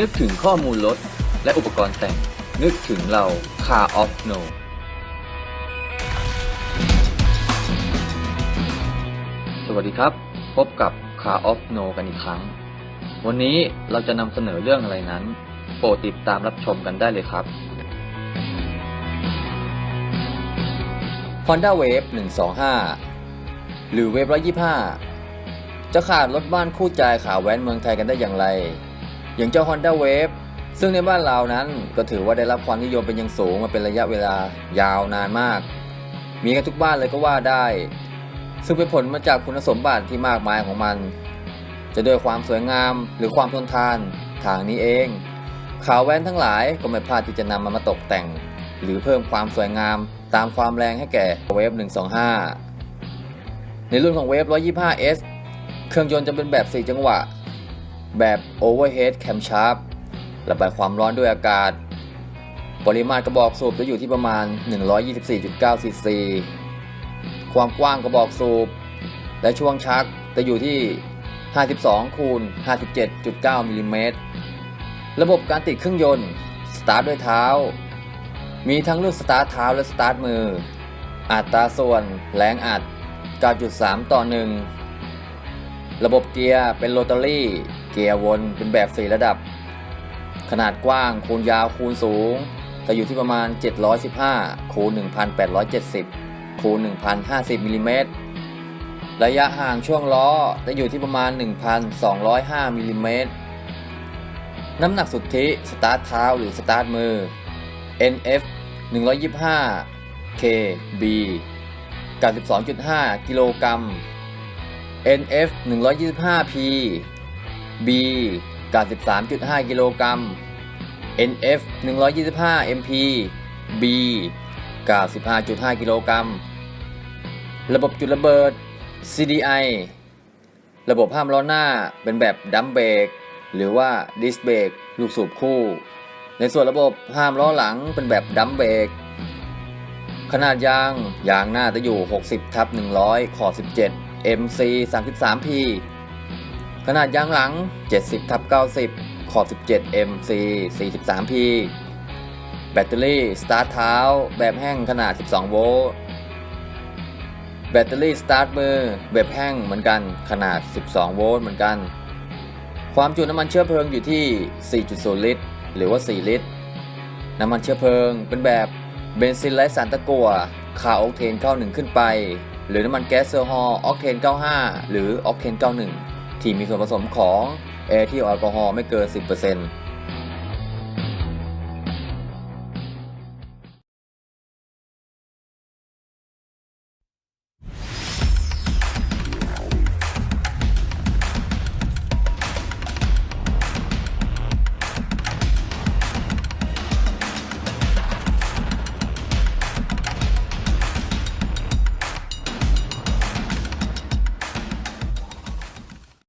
นึกถึงข้อมูลรถและอุปกรณ์แต่ง นึกถึงเรา Car of No สวัสดีครับ พบกับ Car of No กันอีกครั้ง วันนี้เราจะนำเสนอเรื่องอะไรนั้น โปรดติดตามรับชมกันได้เลยครับ Honda Wave 125 หรือ Wave 125 จะขาดรถบ้านคู่ใจขาแว้นเมืองไทยกันได้อย่างไร อย่างเจ้า Honda Wave ซึ่งในบ้านเรานั้นก็ถือว่าได้รับความนิยมเป็นอย่างสูงมาเป็นระยะเวลายาวนานมาก มีกันทุกบ้านเลยก็ว่าได้ ซึ่งเป็นผลมาจากคุณสมบัติที่มากมายของมัน จะด้วยความสวยงามหรือความทนทานทางนี้เอง ขาวแว้นทั้งหลายก็ไม่พลาดที่จะนำมันมาตกแต่ง หรือเพิ่มความสวยงามตามความแรงให้แก่เวฟ125 ในรุ่นของเวฟ 125S เครื่องยนต์จะเป็นแบบ 4 จังหวะ แบบ Overhead Camshaft ระบายความร้อนด้วยอากาศ ปริมาณกระบอกสูบจะอยู่ที่ประมาณ 124.9 ซีซี ความกว้างกระบอกสูบ และช่วงชักจะอยู่ที่ 52คูณ57.9มิลลิเมตร ระบบการติดเครื่องยนต์ สตาร์ทด้วยเท้า มีทั้งรุ่นสตาร์ทเท้าและสตาร์ทมือ อัตราส่วนแรงอัด 9.3 ต่อ 1 ระบบเกียร์เป็นโรตารี่ เกียร์วนเป็นแบบ 4 ระดับ ขนาดกว้างคูณยาวคูณสูง จะอยู่ที่ประมาณ 715 คูณ 1870 คูณ 1050มิลลิเมตรระยะห่างช่วงล้อจะอยู่ที่ประมาณ 1,205มิลลิเมตรน้ำหนักสุทธิสตาร์ทเท้าหรือสตาร์ทมือ NF 125 KB 92.5 กิโลกรัม NF 125 P B 93.5 กิโลกรัม NF 125 MP B 95.5 กิโลกรัม ระบบจุดระเบิด CDI ระบบห้ามล้อหน้าเป็นแบบดัมเบรกหรือว่าดิสเบรกลูกสูบคู่ ในส่วนระบบห้ามล้อหลังเป็นแบบดัมเบรกขนาดยางยางหน้าจะอยู่ 60ทับ100 ขอ 17 MC 33P ขนาดยางหลัง 70ทับ90 ขอบ 17 MC 43P แบตเตอรี่สตาร์ทเท้าแบบแห้งขนาด 12 โวลต์ แบตเตอรี่สตาร์ทมือแบบแห้งเหมือนกันขนาด 12 โวลต์เหมือนกัน ความจุน้ำมันเชื้อเพลิงอยู่ที่ 4.0 ลิตร หรือว่า 4 ลิตร น้ำมันเชื้อเพลิงเป็นแบบเบนซินไร้สารตะกั่วคาร์ออกเทน91ขึ้นไป หรือน้ำมันแก๊สเซอร์ฮอล์ออกเทน 95 หรือออกเทน 91 ที่มีส่วนผสมของแอร์ที่แอลกอฮอล์ไม่เกิน 10%